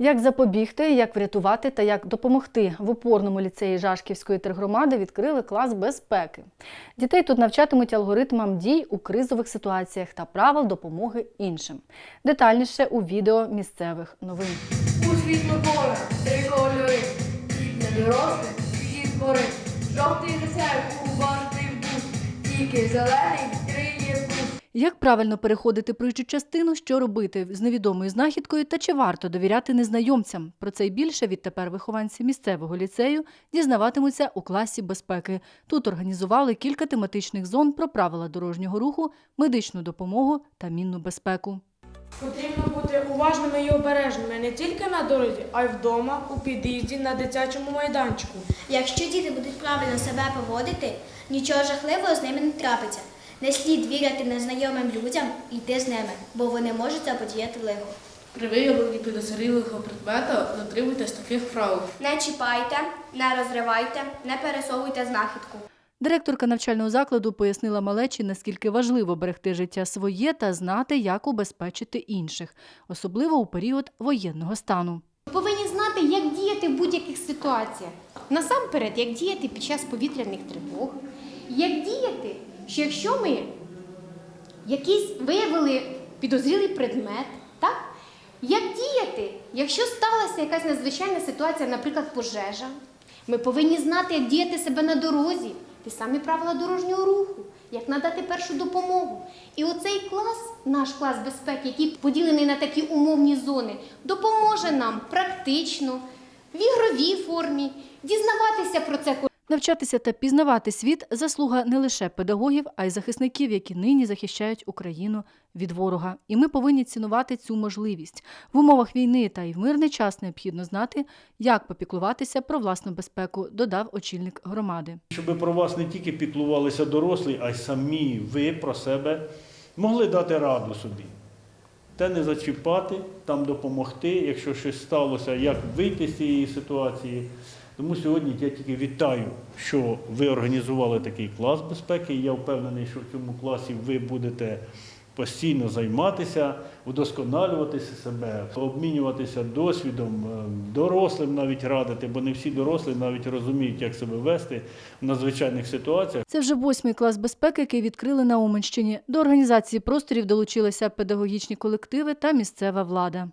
Як запобігти, як врятувати та як допомогти в опорному ліцеї Жашківської тергромади відкрили клас безпеки. Дітей тут навчатимуть алгоритмам дій у кризових ситуаціях та правил допомоги іншим. Детальніше у відео місцевих новин. У світло поле, три кольори, для дорослих гори. Жовтий рецепт уважний вкус, тільки зелений. Як правильно переходити проїжджу частину, що робити з невідомою знахідкою та чи варто довіряти незнайомцям? Про це й більше відтепер вихованці місцевого ліцею дізнаватимуться у класі безпеки. Тут організували кілька тематичних зон про правила дорожнього руху, медичну допомогу та мінну безпеку. Потрібно бути уважними і обережними не тільки на дорозі, а й вдома, у під'їзді, на дитячому майданчику. Якщо діти будуть правильно себе поводити, нічого жахливого з ними не трапиться. Не слід вірити незнайомим людям і йти з ними, бо вони можуть заподіяти лихо. При виявленні підозрілого предмета дотримуйтесь таких правил. Не чіпайте, не розривайте, не пересовуйте знахідку. Директорка навчального закладу пояснила малечі, наскільки важливо берегти життя своє та знати, як убезпечити інших, особливо у період воєнного стану. Повинні знати, як діяти в будь-яких ситуаціях. Насамперед, як діяти під час повітряних тривог, як діяти, що якщо ми якийсь виявили підозрілий предмет, так? Як діяти, якщо сталася якась надзвичайна ситуація, наприклад, пожежа, ми повинні знати, як діяти себе на дорозі, ті самі правила дорожнього руху, як надати першу допомогу. І оцей клас, наш клас безпеки, який поділений на такі умовні зони, допоможе нам практично, в ігровій формі, дізнаватися про це Навчатися та пізнавати світ заслуга не лише педагогів, а й захисників, які нині захищають Україну від ворога. І ми повинні цінувати цю можливість. В умовах війни та й в мирний час необхідно знати, як попіклуватися про власну безпеку, додав очільник громади. Щоб про вас не тільки піклувалися дорослі, а й самі ви про себе могли дати раду собі. Те не зачіпати, там допомогти, якщо щось сталося, як вийти з цієї ситуації. Тому сьогодні я тільки вітаю, що ви організували такий клас безпеки. Я впевнений, що в цьому класі ви будете постійно займатися, удосконалюватися себе, обмінюватися досвідом, е, дорослим навіть радити, бо не всі дорослі навіть розуміють, як себе вести в надзвичайних ситуаціях. Це вже восьмий клас безпеки, який відкрили на Уманщині. До організації просторів долучилися педагогічні колективи та місцева влада.